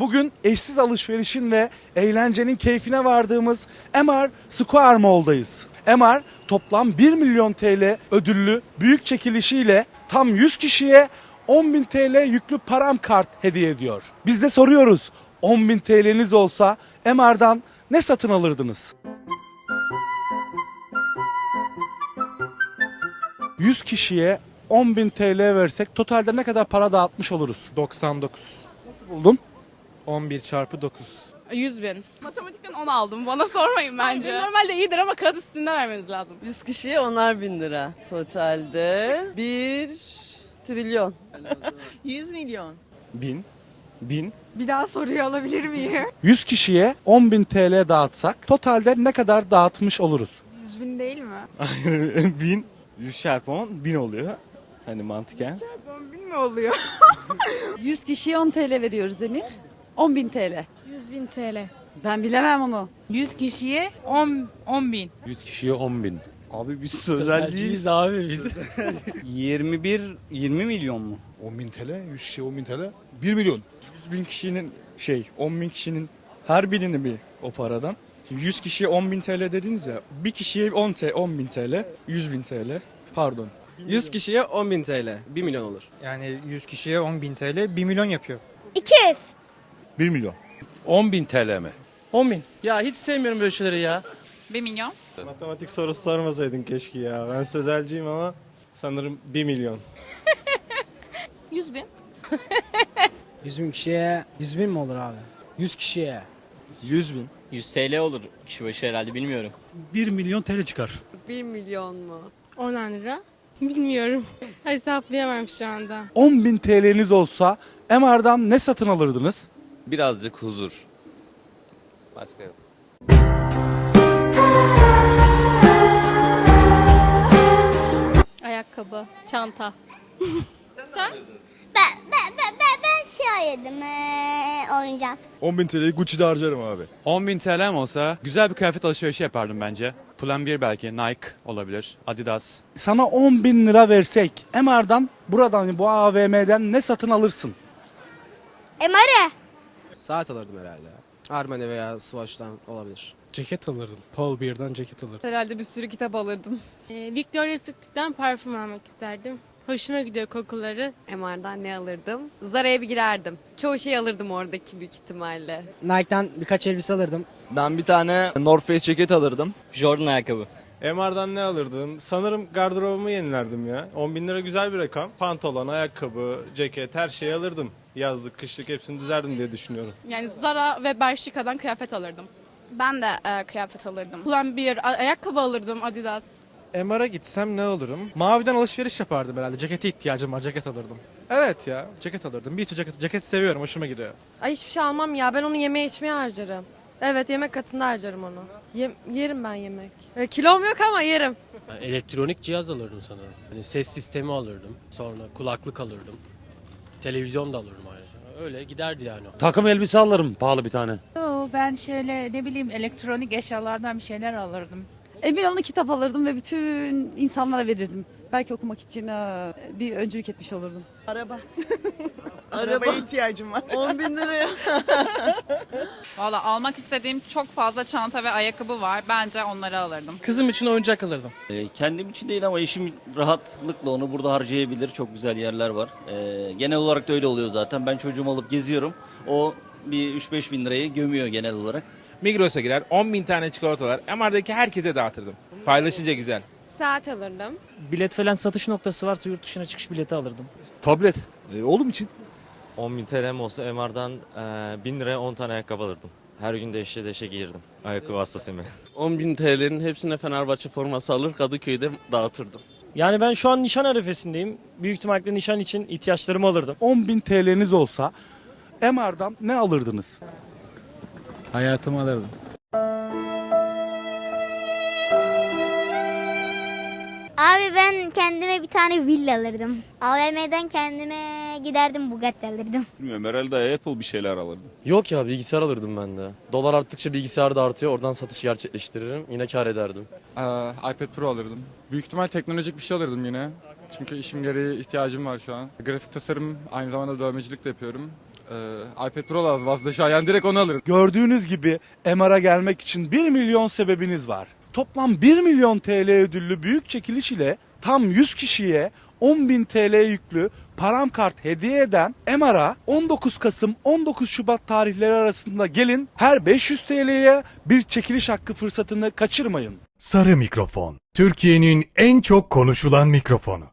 Bugün eşsiz alışverişin ve eğlencenin keyfine vardığımız MR Square Mall'dayız. MR toplam 1 milyon TL ödüllü büyük çekilişiyle tam 100 kişiye 10.000 TL yüklü param kart hediye ediyor. Biz de soruyoruz 10.000 TL'niz olsa MR'dan ne satın alırdınız? 100 kişiye 10.000 TL versek totalde ne kadar para dağıtmış oluruz? 99. Nasıl buldun? 11 çarpı 9. 100 bin. Matematikten 10 aldım. Bana sormayın bence. Normalde iyidir ama kağıt üstünde vermeniz lazım. 100 kişiye onar bin lira. Totalde 1 trilyon. 100 milyon. Bin. Bin. Bir daha soruyu alabilir miyim? 100 kişiye 10.000 TL dağıtsak totalde ne kadar dağıtmış oluruz? 100 bin değil mi? bin. 100 çarpı 10 bin oluyor. Hani mantıken. 10 bin mi oluyor? 100 kişiye 10 TL veriyoruz Emir. 10 bin TL. 100 bin TL. Ben bilemem onu. 100 kişiye 10, 10 bin. 100 kişiye 10 bin. Abi biz sözelciyiz abi biz. 21 20 milyon mu? 10 bin TL, 100 kişi 10 bin TL, 1 milyon. 100 bin kişinin şey 10 bin kişinin her birini bir o paradan. Şimdi 100 kişiye 10 bin TL dediniz ya. Bir kişiye 10 TL, 10 bin TL, 100 bin TL. Pardon. 100 kişiye 10.000 TL. 1 milyon olur. Yani 100 kişiye 10 bin TL 1 milyon yapıyor. 200. 1 milyon. 10 bin TL mi? 10 bin. Ya hiç sevmiyorum böyle şeyleri ya. 1 milyon. Matematik sorusu sormasaydın keşke ya. Ben sözelciyim ama sanırım 1 milyon. 100 bin. 100 bin kişiye 100 bin mi olur abi? 100 kişiye. 100 bin. 100 TL olur kişi başı herhalde bilmiyorum. 1 milyon TL çıkar. 1 milyon mu? 10 lira. Bilmiyorum. Hesaplayamam şu anda. 10.000 TL'niz olsa MR'dan ne satın alırdınız? Birazcık huzur. Başka yok. Ayakkabı, çanta. Sen? Ben, ben, ben, ben, ben şey yedim ee, oyuncak. 10 bin TL'yi Gucci'de harcarım abi. 10 bin TL'm olsa güzel bir kıyafet alışverişi yapardım bence. Plan 1 belki Nike olabilir, Adidas. Sana 10 bin lira versek MR'dan buradan bu AVM'den ne satın alırsın? Emare. Saat alırdım herhalde. Armani veya Swatch'tan olabilir. Ceket alırdım. Paul Beer'dan ceket alırdım. Herhalde bir sürü kitap alırdım. Ee, Victoria's Secret'ten parfüm almak isterdim. Hoşuma gidiyor kokuları. MR'dan ne alırdım? Zara'ya bir girerdim. Çoğu şey alırdım oradaki büyük ihtimalle. Nike'dan birkaç elbise alırdım. Ben bir tane North Face ceket alırdım. Jordan ayakkabı. MR'dan ne alırdım? Sanırım gardırobumu yenilerdim ya. 10 bin lira güzel bir rakam. Pantolon, ayakkabı, ceket her şeyi alırdım. Yazlık, kışlık hepsini düzerdim diye düşünüyorum. Yani Zara ve Bershka'dan kıyafet alırdım. Ben de e, kıyafet alırdım. Plan bir a- ayakkabı alırdım Adidas. MR'a gitsem ne alırım? Maviden alışveriş yapardım herhalde. Cekete ihtiyacım var, ceket alırdım. Evet ya, ceket alırdım. Bir tür ceket, ceket seviyorum, hoşuma gidiyor. Ay hiçbir şey almam ya. Ben onu yeme içmeye harcarım. Evet yemek katında harcarım onu. Yem- yerim ben yemek. E, kilom yok ama yerim. Elektronik cihaz alırdım sanırım. Hani ses sistemi alırdım. Sonra kulaklık alırdım. Televizyon da alırdım ayrıca. Öyle giderdi yani. Takım elbise alırım pahalı bir tane. Yo, ben şöyle ne bileyim elektronik eşyalardan bir şeyler alırdım. Emin olun kitap alırdım ve bütün insanlara verirdim. Belki okumak için e, bir öncülük etmiş olurdum. Araba. Arabaya ihtiyacım var. 10 bin liraya. Valla almak istediğim çok fazla çanta ve ayakkabı var. Bence onları alırdım. Kızım için oyuncak alırdım. Ee, kendim için değil ama eşim rahatlıkla onu burada harcayabilir. Çok güzel yerler var. Ee, genel olarak da öyle oluyor zaten. Ben çocuğumu alıp geziyorum. O bir 3-5 bin lirayı gömüyor genel olarak. Migros'a girer, 10 bin tane çikolatalar. MR'daki herkese dağıtırdım. Paylaşınca güzel. Saat alırdım. Bilet falan satış noktası varsa yurt dışına çıkış bileti alırdım. Tablet. Ee, oğlum için. 10 bin TL'm olsa MR'dan 1000 liraya 10 tane ayakkabı alırdım. Her gün değişe değişe giyirdim. Ayakkabı hastasıyım ben. 10 bin TL'nin hepsine Fenerbahçe forması alır Kadıköy'de dağıtırdım. Yani ben şu an nişan arifesindeyim. Büyük ihtimalle nişan için ihtiyaçlarımı alırdım. 10.000 TL'niz olsa MR'dan ne alırdınız? Hayatımı alırdım. Tane villa alırdım. AVM'den kendime giderdim Bugatti alırdım. Bilmiyorum herhalde Apple bir şeyler alırdım. Yok ya bilgisayar alırdım ben de. Dolar arttıkça bilgisayar da artıyor. Oradan satış gerçekleştiririm. Yine kar ederdim. iPad Pro alırdım. Büyük ihtimal teknolojik bir şey alırdım yine. Çünkü işim gereği ihtiyacım var şu an. Grafik tasarım, aynı zamanda dövmecilik de yapıyorum. iPad Pro lazım aslında şu an. Yani direkt onu alırım. Gördüğünüz gibi MR'a gelmek için 1 milyon sebebiniz var. Toplam 1 milyon TL ödüllü büyük çekiliş ile tam 100 kişiye 10.000 TL yüklü param kart hediye eden MR'a 19 Kasım 19 Şubat tarihleri arasında gelin her 500 TL'ye bir çekiliş hakkı fırsatını kaçırmayın. Sarı mikrofon. Türkiye'nin en çok konuşulan mikrofonu.